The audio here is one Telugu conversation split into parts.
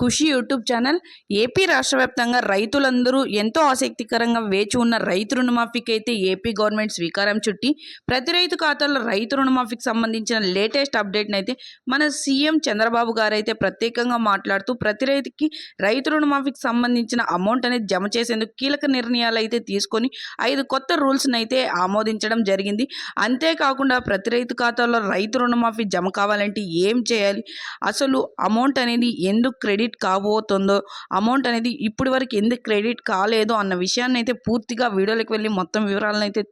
Khushi YouTube channel. AP రాష్ట్ర వ్యాప్తంగా రైతులందరూ ఎంతో ఆసక్తికరంగా వేచి ఉన్న రైతు రుణమాఫీకి అయితే ఏపీ గవర్నమెంట్ స్వీకారం చుట్టి ప్రతి రైతు ఖాతాలో రైతు రుణమాఫీకి సంబంధించిన లేటెస్ట్ అప్డేట్ని అయితే మన సీఎం చంద్రబాబు గారు అయితే ప్రత్యేకంగా మాట్లాడుతూ ప్రతి రైతుకి రైతు రుణమాఫీకి సంబంధించిన అమౌంట్ అనేది జమ చేసేందుకు కీలక నిర్ణయాలు అయితే తీసుకొని ఐదు కొత్త రూల్స్ని అయితే ఆమోదించడం జరిగింది. అంతేకాకుండా ప్రతి రైతు ఖాతాలో రైతు రుణమాఫీ జమ కావాలంటే ఏం చేయాలి? అసలు అమౌంట్ అనేది ఎందుకు క్రెడిట్ కాబోతుందో అమౌంట్ అనేది ఇప్పటి వరకు ఎందుకు క్రెడిట్ కాలేదు అన్న విషయాన్ని అయితే పూర్తిగా వీడియోలోకి వెళ్ళి మొత్తం వివరాలను అయితే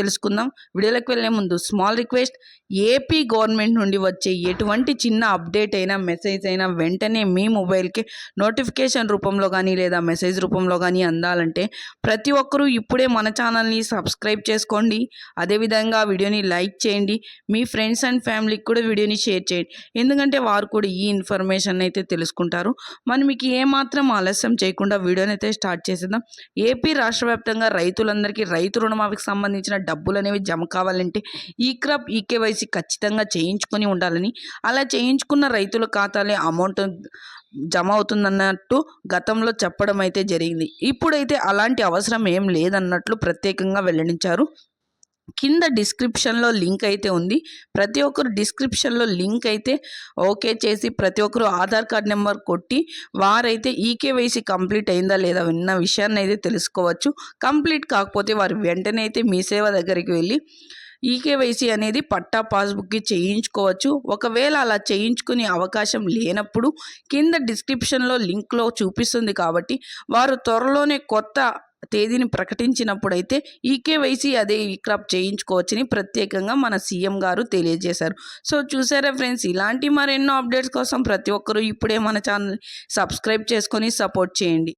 తెలుసుకుందాం. వీడియోలోకి వెళ్ళే ముందు స్మాల్ రిక్వెస్ట్ ఏపీ గవర్నమెంట్ నుండి వచ్చే ఎటువంటి చిన్న అప్డేట్ అయినా మెసేజ్ అయినా వెంటనే మీ మొబైల్కి నోటిఫికేషన్ రూపంలో కానీ లేదా మెసేజ్ రూపంలో కానీ అందాలంటే ప్రతి ఒక్కరూ ఇప్పుడే మన ఛానల్ని సబ్స్క్రైబ్ చేసుకోండి. అదేవిధంగా వీడియోని లైక్ చేయండి. మీ ఫ్రెండ్స్ అండ్ ఫ్యామిలీకి కూడా వీడియోని షేర్ చేయండి. ఎందుకంటే వారు కూడా ఈ ఇన్ఫర్మేషన్ అయితే తెలుసుకుంటారు. మనం మీకు ఏమాత్రం ఆలస్యం చేయకుండా వీడియోని అయితే స్టార్ట్ చేసేద్దాం. ఏపీ రాష్ట్ర వ్యాప్తంగా రైతులందరికీ రైతు రుణమాఫీకి సంబంధించిన డబ్బులు అనేవి జమ కావాలంటే ఈ క్రాప్ ఈకేవైసీ ఖచ్చితంగా చేయించుకొని ఉండాలని అలా చేయించుకున్న రైతుల ఖాతాలే అమౌంట్ జమ అవుతుందన్నట్టు గతంలో చెప్పడం అయితే జరిగింది. ఇప్పుడైతే అలాంటి అవసరం ఏం లేదన్నట్లు ప్రత్యేకంగా వెల్లడించారు కింద డిస్క్రిప్షన్లో లింక్ అయితే ఉంది. ప్రతి ఒక్కరు డిస్క్రిప్షన్లో లింక్ అయితే ఓకే చేసి ప్రతి ఒక్కరు ఆధార్ కార్డ్ నెంబర్ కొట్టి వారైతే ఈకేవైసీ కంప్లీట్ అయిందా లేదా విన్న విషయాన్ని అయితే తెలుసుకోవచ్చు. కంప్లీట్ కాకపోతే వారు వెంటనే అయితే మీ సేవ దగ్గరికి వెళ్ళి ఈకేవైసీ అనేది పట్టా పాస్బుక్కి చేయించుకోవచ్చు. ఒకవేళ అలా చేయించుకునే అవకాశం లేనప్పుడు కింద డిస్క్రిప్షన్లో లింక్లో చూపిస్తుంది కాబట్టి వారు త్వరలోనే కొత్త తేదీని ప్రకటించినప్పుడైతే ఈకేవైసీ అదే ఈ క్రాప్ చేయించుకోవచ్చని ప్రత్యేకంగా మన సీఎం గారు తెలియజేశారు. సో చూసారా ఫ్రెండ్స్ ఇలాంటి మరెన్నో అప్డేట్స్ కోసం ప్రతి ఒక్కరూ ఇప్పుడే మన ఛానల్ సబ్స్క్రైబ్ చేసుకొని సపోర్ట్ చేయండి.